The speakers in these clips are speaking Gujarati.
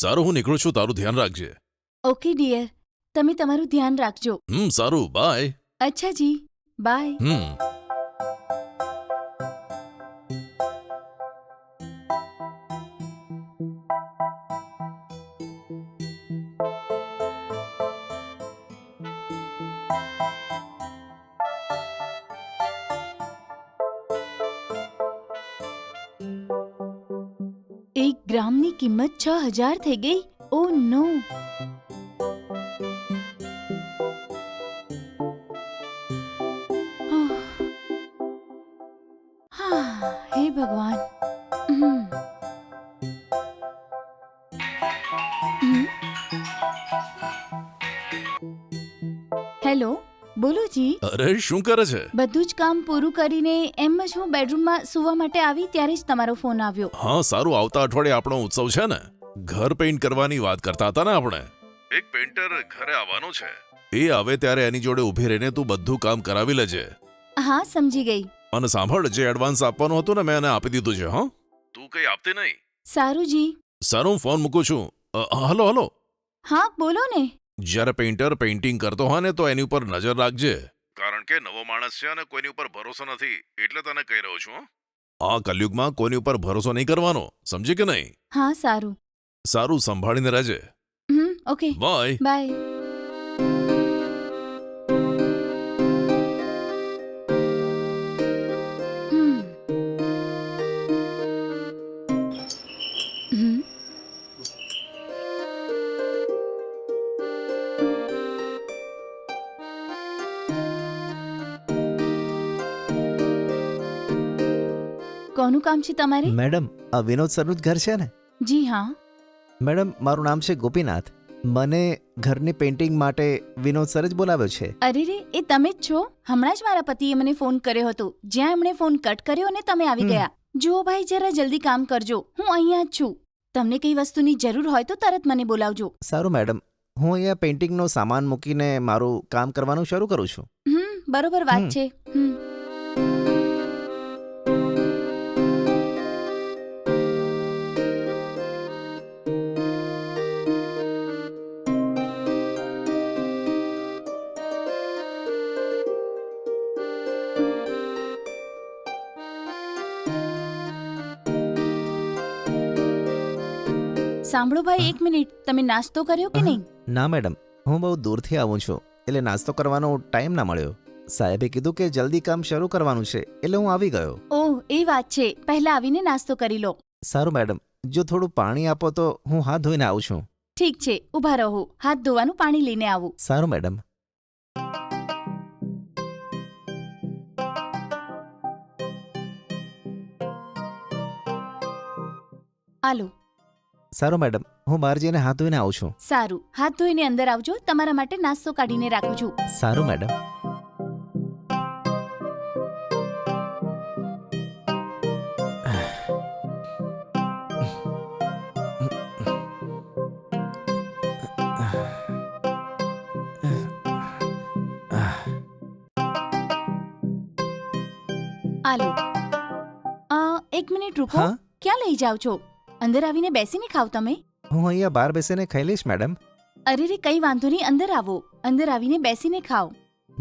સારું હું નીકળું છું તારું ધ્યાન રાખજે. ઓકે ડિયર તમે તમારું ધ્યાન રાખજો. હમ સારું બાય અચ્છા જી બાય હમ. એક ગ્રામની કિંમત છ હજાર થઈ ગઈ? ઓ નો. અરે શું કરે છે? બધું જ કામ પૂરું કરીને એમ જ હું બેડરૂમમાં સૂવા માટે આવી ત્યારે જ તમારો ફોન આવ્યો. હા સારું આવતા અઠવાડિયે આપણો ઉત્સવ છે ને? ઘર પેઇન્ટ કરવાની વાત કરતા હતા ને આપણે? એક પેઇન્ટર ઘરે આવવાનો છે. એ આવે ત્યારે એની જોડે ઊભી રહીને તું બધું કામ કરાવી લેજે. હા સમજી ગઈ. અને સાંભળ જે એડવાન્સ આપવાનું હતું ને મેં એને આપી દીધું છે હા? તું કઈ આપતી નહીં? સારું જી. સારું હું ફોન મૂકું છું. અ, હલો હલો. હા બોલો ને. જ્યારે પેઇન્ટર પેઇન્ટિંગ કરતો હોય ને તો એની ઉપર નજર રાખજે. કે નવો માણસ છે અને કોઈની ઉપર ભરોસો નથી એટલે તને કહી રહ્યો છું હો. આ કલયુગમાં કોઈની ઉપર ભરોસો નહીં કરવાનો સમજી કે નહીં? હા સારું. સારું સંભાળીને રહેજે. હમ ઓકે. બાય. બાય. કોનું કામ છે તમારે? મેડમ આ વિનોદ સરનું જ ઘર છે ને? જી હા. મેડમ મારું નામ છે ગોપીનાથ. મને ઘરની પેઇન્ટિંગ માટે વિનોદ સર જ બોલાવ્યો છે. અરે રે એ તમે જ છો? હમણાં જ મારા પતિએ મને ફોન કર્યો હતો. જ્યાં એમણે ફોન કટ કર્યો અને તમે આવી ગયા. જુઓ ભાઈ જરા જલ્દી કામ કરજો. હું અહીંયા જ છું. તમને કઈ વસ્તુની જરૂર હોય તો તરત મને બોલાવજો. સારું મેડમ. હું અહીંયા પેઇન્ટિંગનો સામાન મૂકીને મારું કામ કરવાનું શરૂ કરું છું. હમ બરોબર વાત છે. હમ. સાંભળો ભાઈ એક મિનિટ. તમે નાસ્તો કર્યો કે નહીં? ના મેડમ. હું બહુ દૂરથી આવું છું. એટલે નાસ્તો કરવાનો ટાઈમ ના મળ્યો. સાહેબે કીધું કે જલ્દી કામ શરૂ કરવાનું છે એટલે હું આવી ગયો. ઓહ એ વાત છે. પહેલા આવીને નાસ્તો કરી લો. સારું મેડમ. જો થોડું પાણી આપો તો હું હાથ ધોઈને આવું છું. ઠીક છે. ઊભા રહો. હાથ ધોવાનું પાણી લઈને આવું. સારું મેડમ. આલો સારું મેડમ હું બહાર જઈને હાથ ધોઈને આવું છું. સારું. હાથ ધોઈને અંદર આવજો. તમારા માટે નાસ્તો કાઢીને રાખું છું. સારું મેડમ. આલો. અ, એક મિનિટ રૂકો. હા? ક્યાં લઈ જાઓ છો? અંદર આવીને બેસીને ખાવ તમે? હું અહીંયા બહાર બેસીને ખાઈ લઈશ મેડમ. અરે રે કઈ વાંધો નહીં અંદર આવો. અંદર આવીને બેસીને ખાઓ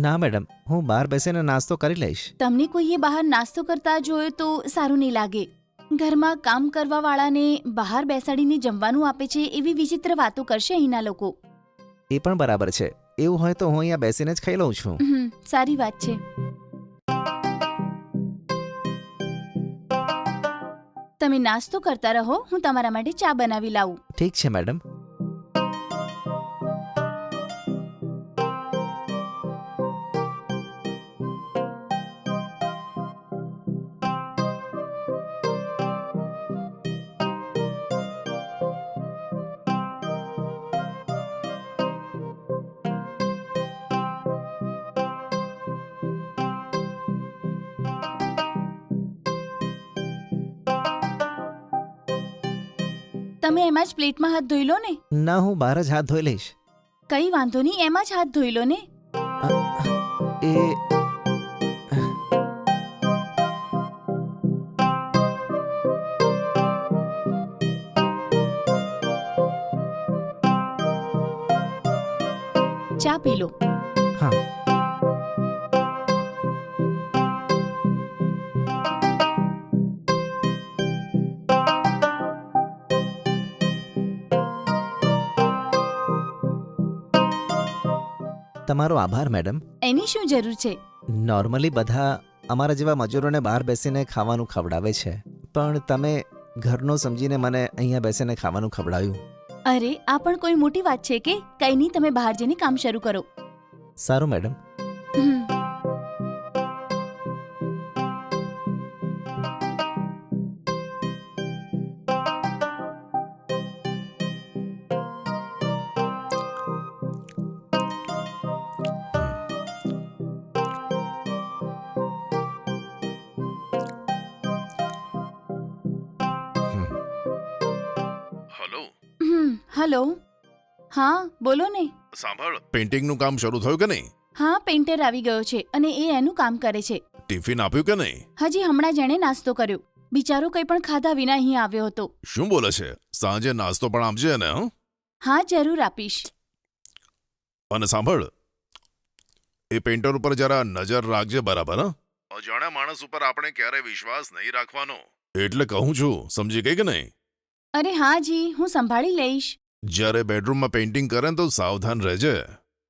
ના મેડમ. હું બહાર બેસીને નાસ્તો કરી લઈશ. તમને કોઈએ બહાર નાસ્તો કરતા જોયો તો સારું નહીં લાગે. ઘરમાં કામ કરવા વાળાને બહાર બેસાડીને જમવાનું આપે છે એવી વિચિત્ર વાતો કરશે અહીંના લોકો. એ પણ બરાબર છે. એવું હોય તો હું અહીંયા બેસીને જ ખાઈ લઉં છું. હમ, સારી વાત છે. તમે નાસ્તો કરતા રહો હું તમારા માટે ચા બનાવી લાવું. ઠીક છે મેડમ. તમે એમાં જ પ્લેટમાં હાથ ધોઈ લો ને. ના હું બહાર જ હાથ ધોઈ લઈશ. કઈ વાંધો નહીં એમાં જ હાથ ધોઈ લો ને. એ ચા પી લો. હા. તમારો આભાર મેડમ. એની શું જરૂર છે? નોર્મલી બધા અમારા જેવા મજૂરોને બહાર બેસીને ખાવાનું ખવડાવે છે. પણ તમે ઘરનો સમજીને મને અહીંયા બેસીને ખાવાનું ખવડાવ્યું. અરે આ પણ કોઈ મોટી વાત છે કે? કઈ નહીં તમે બહાર જઈને કામ શરૂ કરો. સારું મેડમ. હમ. હલો. હા બોલો ને. સાંભળ. પેઇન્ટિંગનું કામ શરૂ થયું કે નહીં? હા પેઇન્ટર આવી ગયો છે અને એ એનું કામ કરે છે. ટિફિન આપ્યું કે નહીં? હજી હમણાં જેણે નાસ્તો કર્યો. બિચારો કંઈ પણ ખાધા વિના અહીં આવ્યો હતો. શું બોલે છે? સાંજે નાસ્તો પણ આપજે ને હં? હા જરૂર આપીશ. અને સાંભળ. એ પેઇન્ટર ઉપર જરા નજર રાખજે બરાબર હં? અજાણ્યા માણસ ઉપર આપણે ક્યારે વિશ્વાસ નહીં રાખવાનો? એટલે કહું છું સમજી ગઈ કે નહીં? અરે હા જી હું સંભાળી લઈશ. જ્યારે બેડરૂમમાં પેઇન્ટિંગ કરે તો સાવધાન રહેજે.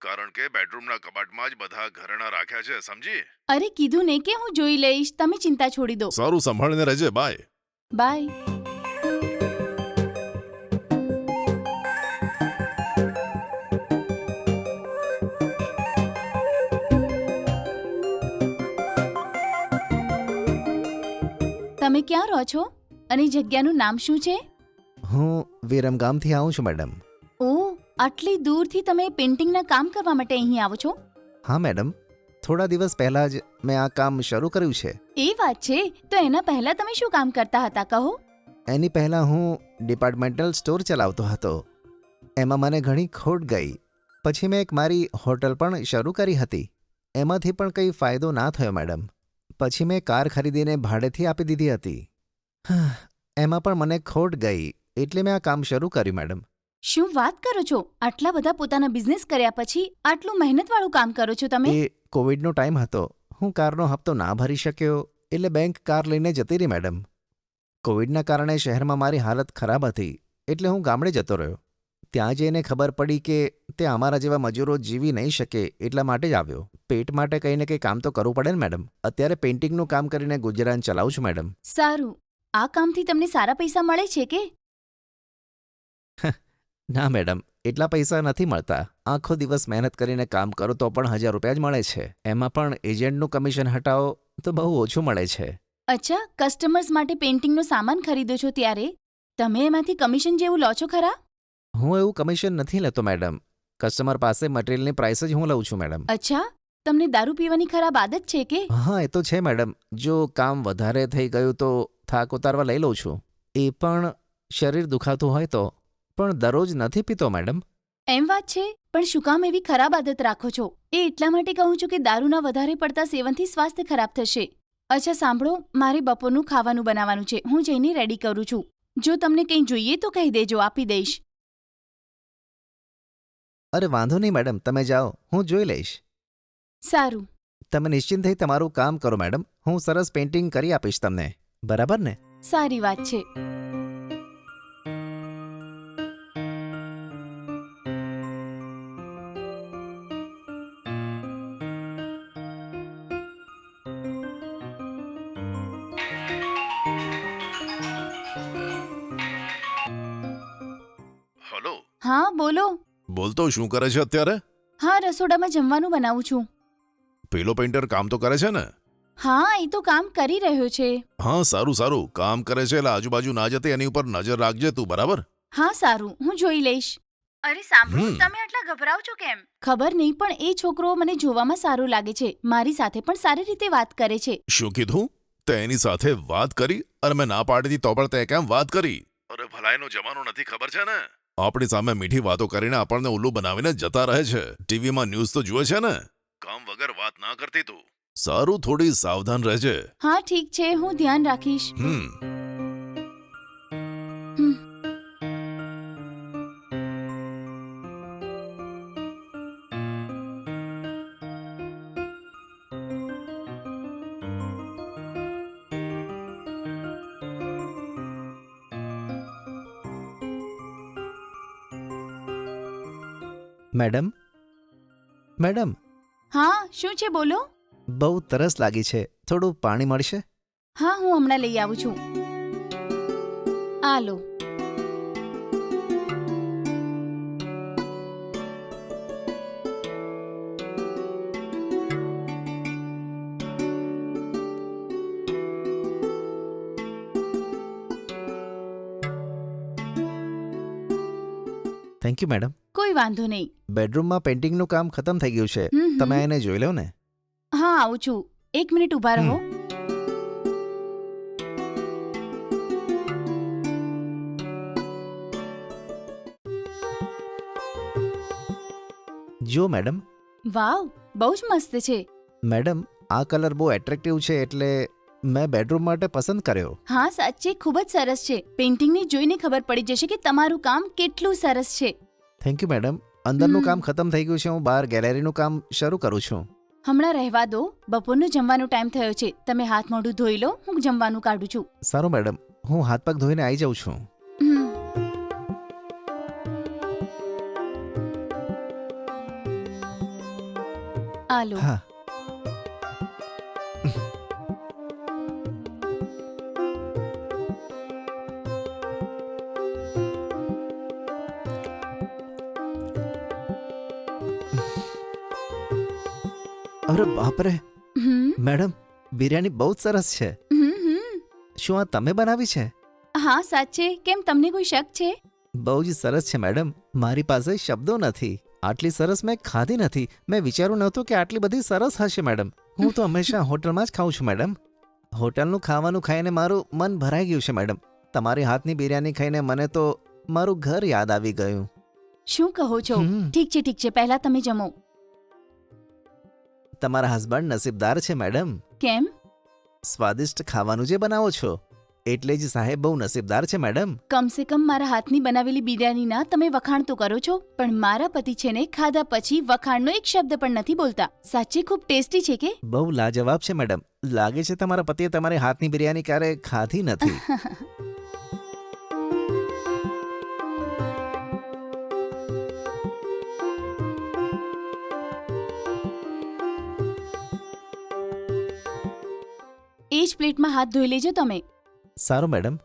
કારણ કે બેડરૂમના કબાટમાં જ બધા ઘરેણા રાખ્યા છે સમજી? અરે કીધું ને કે હું જોઈ લઈશ. તમે ચિંતા છોડી દો. સારું સંભાળીને રહેજે. બાય બાય તમે ક્યાં રહો છો? અને જગ્યાનું નામ શું છે? હું વિરમગામથી આવું છું મેડમ. ઓ આટલી દૂરથી તમે પેઇન્ટિંગના કામ કરવા માટે અહીં આવો છો? હા મેડમ. થોડા દિવસ પહેલા જ મેં આ કામ શરૂ કર્યું છે. એ વાત છે? તો એના પહેલા તમે શું કામ કરતા હતા કહો? એની પહેલાં હું ડિપાર્ટમેન્ટલ સ્ટોર ચલાવતો હતો. એમાં મને ઘણી ખોટ ગઈ. પછી મેં એક મારી હોટલ પણ શરૂ કરી હતી. એમાંથી પણ કંઈ ફાયદો ના થયો મેડમ. પછી મેં કાર ખરીદીને ભાડેથી આપી દીધી હતી. એમાં પણ મને ખોટ ગઈ. એટલે મેં આ કામ શરૂ કર્યું મેડમ. શું વાત કરો છો? આટલા બધા પોતાના બિઝનેસ કર્યા પછી આટલું મહેનતવાળું કામ કરો છો તમે? એ કોવિડનો ટાઈમ હતો. હું કારનો હપ્તો ના ભરી શક્યો એટલે બેંક કાર લઈને જતી રહી મેડમ. કોવિડના કારણે શહેરમાં મારી હાલત ખરાબ હતી એટલે હું ગામડે જતો રહ્યો. ત્યાં જઈને ખબર પડી કે તે અમારા જેવા મજૂરો જીવી નહીં શકે એટલા માટે જ આવ્યો. પેટ માટે કંઈ ને કંઈ કામ તો કરવું પડે ને મેડમ. અત્યારે પેઇન્ટિંગનું કામ કરીને ગુજરાન ચલાવું છું મેડમ. સારું. આ કામથી તમને સારા પૈસા મળે છે કે? ના મેડમ. એટલા પૈસા નથી મળતા. આખો દિવસ મહેનત કરીને કામ કરો તો પણ હજાર રૂપિયા જ મળે છે. એમાં પણ એજન્ટનું કમિશન હટાવો તો બહુ ઓછું મળે છે. અચ્છા કસ્ટમર્સ માટે પેઇન્ટિંગનો સામાન ખરીદો છો ત્યારે? તમે એમાંથી કમિશન જેવું લો છો ખરા? હું એવું કમિશન નથી લેતો મેડમ. કસ્ટમર પાસે મટીરિયલની પ્રાઇસ જ હું લઉં છું મેડમ. અચ્છા તમને દારૂ પીવાની ખરાબ આદત છે કે? હા એ તો છે મેડમ. જો કામ વધારે થઈ ગયું તો થાક ઉતારવા લઈ લઉં છું. એ પણ શરીર દુખાતું હોય તો. પણ દરરોજ નથી પીતો મેડમ. એમ વાત છે પણ શું કામ એવી ખરાબ આદત રાખો છો? એ એટલા માટે કહું છું કે દારૂના વધારે પડતા સેવનથી સ્વાસ્થ્ય ખરાબ થશે. અચ્છા સાંભળો મારે બપોરનું ખાવાનું બનાવવાનું છે. હું જઈને રેડી કરું છું. જો તમને કંઈ જોઈએ તો કહી દેજો આપી દઈશ. અરે વાંધો નહીં મેડમ. તમે જાઓ. હું જોઈ લઈશ. સારું. તમે નિશ્ચિંત થઈ તમારું કામ કરો મેડમ. હું સરસ પેઇન્ટિંગ કરી આપીશ તમને. બરાબર ને? સારી વાત છે. હા બોલો. બોલતો શું કરે છે અત્યારે? હા રસોડામાં જમવાનું બનાવું છું. પેલો પેઇન્ટર કામ તો કરે છે ને? હા એ તો કામ કરી રહ્યો છે. હા સારું સારું. કામ કરે છે એટલે આજુબાજુ ના જતી એની ઉપર નજર રાખજે તું બરાબર? હા સારું. હું જોઈ લઈશ. અરે સાંભળો હમ. તમે આટલા ગભરાવ છો કેમ? ખબર નહીં પણ એ છોકરો મને જોવામાં સારો લાગે છે. મારી સાથે પણ સારી રીતે વાત કરે છે. શું કીધું? તે એની સાથે વાત કરી અને મેં ના પાડી હતી તો પણ તે કેમ વાત કરી? અરે ભલાઈનો જમાનો નથી ખબર છે ને? આપણી સામે મીઠી વાતો કરીને આપણને ઉલ્લુ બનાવીને જતા રહે છે. ટીવીમાં ન્યૂઝ તો જુએ છે ને? કામ વગર વાત ના કરતી તું. સારું થોડી સાવધાન રહેજે. હા ઠીક છે હું ધ્યાન રાખીશ. હમ. મેડમ? મેડમ? હા શું છે બોલો? બહુ તરસ લાગી છે. થોડું પાણી મળશે? હા હું હમણાં લઈ આવું છું. આ લો. થેન્ક યુ મેડમ કોઈ વાંધો નહીં. બેડરૂમમાં પેઇન્ટિંગનું કામ ખતમ થઈ ગયું છે. હમ, હમ. તમે એને જોઈ લો ને. હા આવું છું. એક મિનિટ ઊભા રહો. જો મેડમ. વાવ બહુ જ મસ્ત છે. મેડમ આ કલર બહુ એટ્રેક્ટિવ છે એટલે મેં બેડરૂમ માટે પસંદ કર્યો. હા સાચે. ખૂબ જ સરસ છે. પેઇન્ટિંગને જોઈને ખબર પડી જશે કે તમારું કામ કેટલું સરસ છે. થેન્ક યુ મેડમ અંદરનું કામ ખતમ થઈ ગયું છે હું બહાર ગેલેરીનું કામ શરૂ કરું છું. હમણાં રહેવા દો. બપોરનું જમવાનો ટાઈમ થયો છે. તમે હાથ મોઢું ધોઈ લો હું જમવાનું કાઢું છું. સારું મેડમ હું હાથ પગ ધોઈને આવી જાઉં છું. આ લો હા અરે બાપરે. મેડમ બિરયાની બહુ સરસ છે. શું આ તમે બનાવી છે? હા સાચે. કેમ તમને કોઈ શક છે? બહુ જ સરસ છે મેડમ. મારી પાસે શબ્દો નથી. આટલી સરસ મેં ખાધી નથી. મેં વિચાર્યું નહોતું કે આટલી બધી સરસ હશે મેડમ. હું તો હંમેશા હોટલમાં જ ખાઉં છું મેડમ. હોટલનું ખાવાનું ખાઈને મારું મન ભરાઈ ગયું છે મેડમ. તમારી હાથની બિરયાની ખાઈને મને તો મારું ઘર યાદ આવી ગયું. શું કહો છો? ઠીક છે ઠીક છે. પહેલા તમે જમો. તમારા હસબન્ડ નસીબદાર છે મેડમ. કેમ? સ્વાદિષ્ટ ખાવાનું જે બનાવો છો એટલે જ સાહેબ બહુ નસીબદાર છે મેડમ. કમસે કમ મારા હાથની બનાવેલી બિરયાનીના તમે વખાણ તો કરો છો પણ મારા પતિ છે ને ખાધા પછી વખાણનો એક શબ્દ પણ નથી બોલતા. સાચે ખૂબ ટેસ્ટી છે કે? બહુ લાજવાબ છે મેડમ. લાગે છે તમારા પતિએ તમારી હાથની બિરયાની ક્યારે ખાધી નથી. જ પ્લેટમાં હાથ ધોઈ લેજો તમે. સારું મેડમ.